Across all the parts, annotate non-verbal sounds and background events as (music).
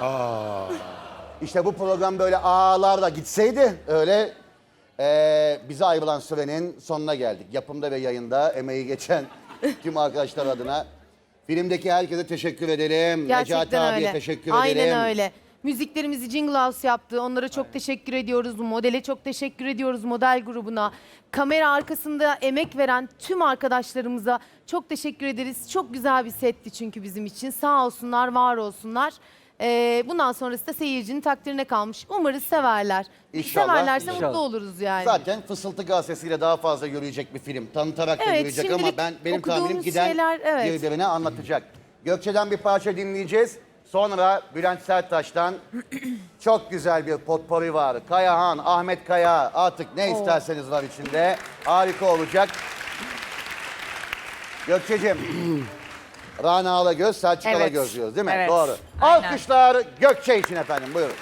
Aa. İşte bu program böyle ağlarla gitseydi öyle eee bize ayrılan sürenin sonuna geldik. Yapımda ve yayında emeği geçen (laughs) tüm arkadaşlar adına filmdeki herkese teşekkür. Necati Gerçekten abiye öyle. teşekkür Aynen ederim. öyle. Müziklerimizi Jingle House yaptı. Onlara çok teşekkür ediyoruz. Modele çok teşekkür ediyoruz. Model grubuna. Kamera arkasında emek veren tüm arkadaşlarımıza çok teşekkür ederiz. Çok güzel bir setti çünkü bizim için. Sağ olsunlar, var olsunlar. Ee, bundan sonrası da seyircinin takdirine kalmış. Umarız severler. İnşallah. Severlerse İnşallah. mutlu oluruz yani. Zaten Fısıltı Gazetesi'yle daha fazla yürüyecek bir film. Tanıtarak da Evet, ama şimdilik ben benim tahminim okuduğumuz giden şeyler, evet. birbirine anlatacak. Gökçe'den bir parça dinleyeceğiz. Sonra Bülent Serttaş'tan çok güzel bir potpourri var. Kayahan, Ahmet Kaya artık ne isterseniz var içinde. Harika olacak. Gökçe'cim. (clears throat) Rana Alagöz, Selçuk Evet. Alagöz diyoruz değil mi? Evet, Doğru. aynen. Alkışlar Gökçe için efendim buyurun.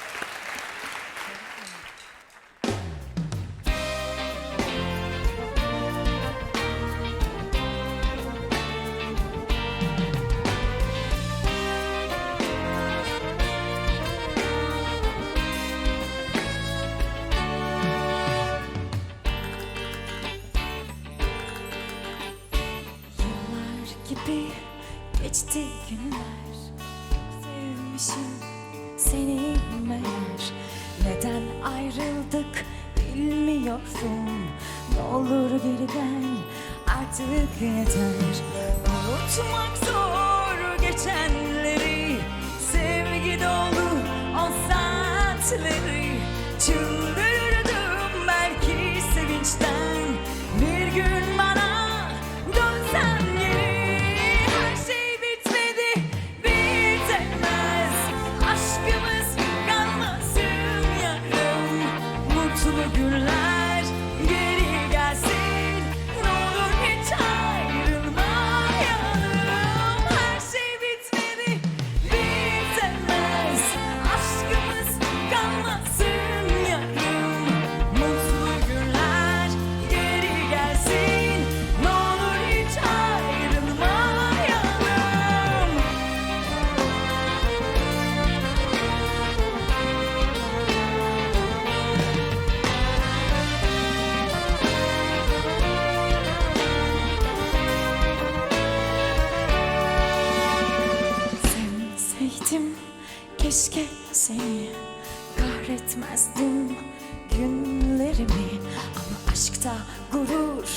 Gibi geçti günler. Sevmişim seni meğer. Neden ayrıldık bilmiyorsun. Ne olur geri gel artık yeter. Unutmak zor geçenleri keşke seni kahretmezdim günlerimi. Ama aşkta gurur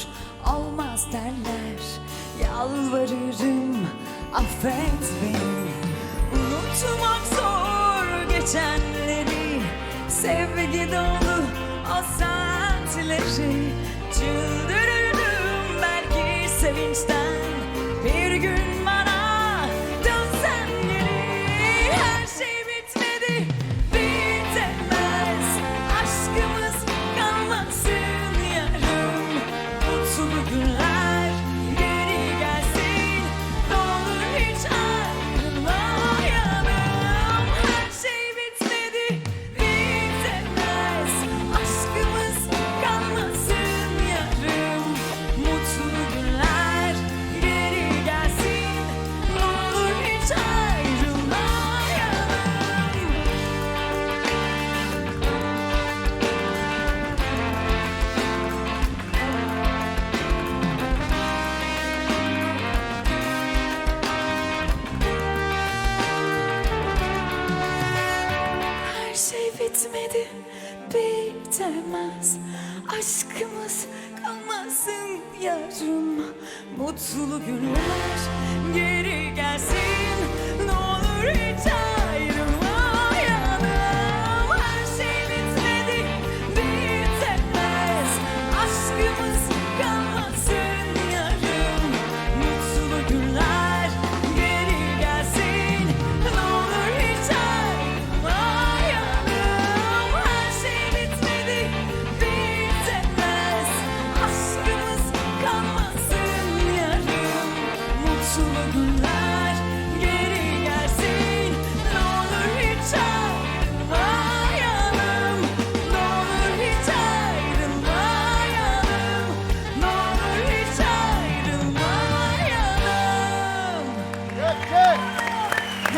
olmaz derler. Yalvarırım affet beni. Unutmak zor geçenleri. Sevgi dolu o saatleri Çıldırırdım belki sevinçten bitmedi, bitemez. Aşkımız kalmasın yarım Mutlu günler geri gelsin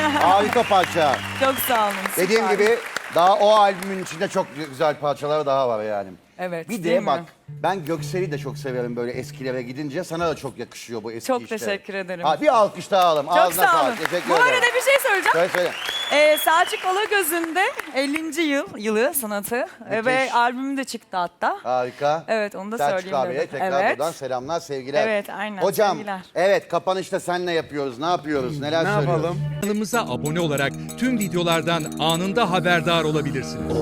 (laughs) Harika parça. Çok sağ olun. Dediğim süper. gibi daha o albümün içinde çok güzel parçalar daha var yani. Evet, Bir değil de mi? bak ben Göksel'i de çok severim böyle eskilere gidince. Sana da çok yakışıyor bu eski Çok işler. teşekkür ederim. Ha, bir alkış daha alalım. Çok Ağzına sağ olun. sağlık. Teşekkür Bu ederim. arada bir şey söyleyeceğim. Söyle söyle. Ee, Selçuk Alagöz'ünde 50. yıl yılı sanatı ve Müthiş. albümü de çıktı hatta. Harika. Evet, onu da Selçuk söyleyeyim abiye dedim. tekrar Evet. buradan selamlar, sevgiler. Evet, aynen, Hocam, sevgiler. evet kapanışta senle yapıyoruz. Ne yapıyoruz? Neler Ne söylüyoruz? yapalım? Kanalımıza abone olarak tüm videolardan anında haberdar olabilirsiniz.